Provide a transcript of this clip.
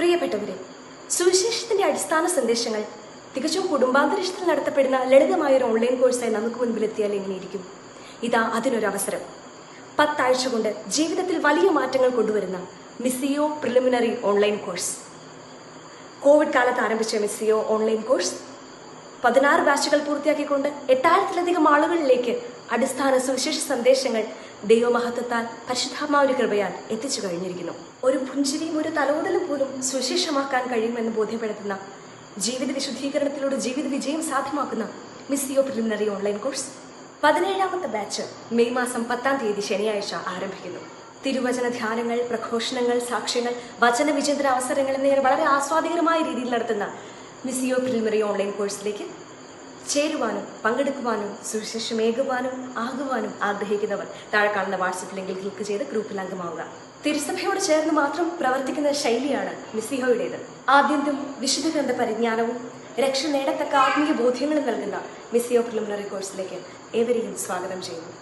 പ്രിയപ്പെട്ടവരെ സുവിശേഷത്തിന്റെ അടിസ്ഥാന സന്ദേശങ്ങൾ തികച്ചും കുടുംബാന്തരീക്ഷത്തിൽ നടത്തപ്പെടുന്ന ലളിതമായ ഒരു ഓൺലൈൻ കോഴ്സായി നമുക്ക് മുൻപിലെത്തിയാൽ എങ്ങനെയിരിക്കും? ഇതാ അതിനൊരവസരം. പത്താഴ്ച കൊണ്ട് ജീവിതത്തിൽ വലിയ മാറ്റങ്ങൾ കൊണ്ടുവരുന്ന Missio preliminary online course Covid കാലത്ത് ആരംഭിച്ച മിസിയോ ഓൺലൈൻ കോഴ്സ് പതിനാറ് ബാച്ചുകൾ പൂർത്തിയാക്കിക്കൊണ്ട് എട്ടായിരത്തിലധികം ആളുകളിലേക്ക് അടിസ്ഥാന സുവിശേഷ സന്ദേശങ്ങൾ ദൈവമഹത്വത്താൽ പരിശുദ്ധാത്മാവിന്റെ കൃപയാൽ എത്തിച്ചു കഴിഞ്ഞിരിക്കുന്നു. ഒരു പുഞ്ചിരിയും ഒരു തലോടലും പോലും സുവിശേഷമാക്കാൻ കഴിയുമെന്ന് ബോധ്യപ്പെടുത്തുന്ന ജീവിത വിശുദ്ധീകരണത്തിലൂടെ ജീവിത വിജയം സാധ്യമാക്കുന്ന മിസ്സിയോ പ്രിലിമിനറി ഓൺലൈൻ കോഴ്സ് പതിനേഴാമത്തെ ബാച്ച് മെയ് മാസം പത്താം തീയതി ശനിയാഴ്ച ആരംഭിക്കുന്നു. തിരുവചന ധ്യാനങ്ങൾ പ്രഘോഷണങ്ങൾ സാക്ഷ്യങ്ങൾ വചന വിചിന്ത്ര അവസരങ്ങൾ എന്നിങ്ങനെ വളരെ ആസ്വാദികരമായ രീതിയിൽ നടത്തുന്ന മിസ്സിയോ പ്രിലിമിനറി ഓൺലൈൻ കോഴ്സിലേക്ക് ചേരുവാനും പങ്കെടുക്കുവാനും സുവിശേഷമേകുവാനും ആകുവാനും ആഗ്രഹിക്കുന്നവർ. താഴെ കാണുന്ന വാട്സപ്പ് ലിങ്കിൽ ക്ലിക്ക് ചെയ്ത് ഗ്രൂപ്പിൽ അംഗമാവുക. തിരുസഭയോട് ചേർന്ന് മാത്രം പ്രവർത്തിക്കുന്ന ശൈലിയാണ് മിസ്സിഹോയുടേത് ആദ്യന്തും വിശുദ്ധ ഗ്രന്ഥ പരിജ്ഞാനവും രക്ഷ നേടത്തക്ക ആത്മീയ ബോധ്യങ്ങളും നൽകുന്ന മിസ്സിയോ പ്രിലിമിനറി കോഴ്സിലേക്ക് ഏവരെയും സ്വാഗതം ചെയ്യുന്നു.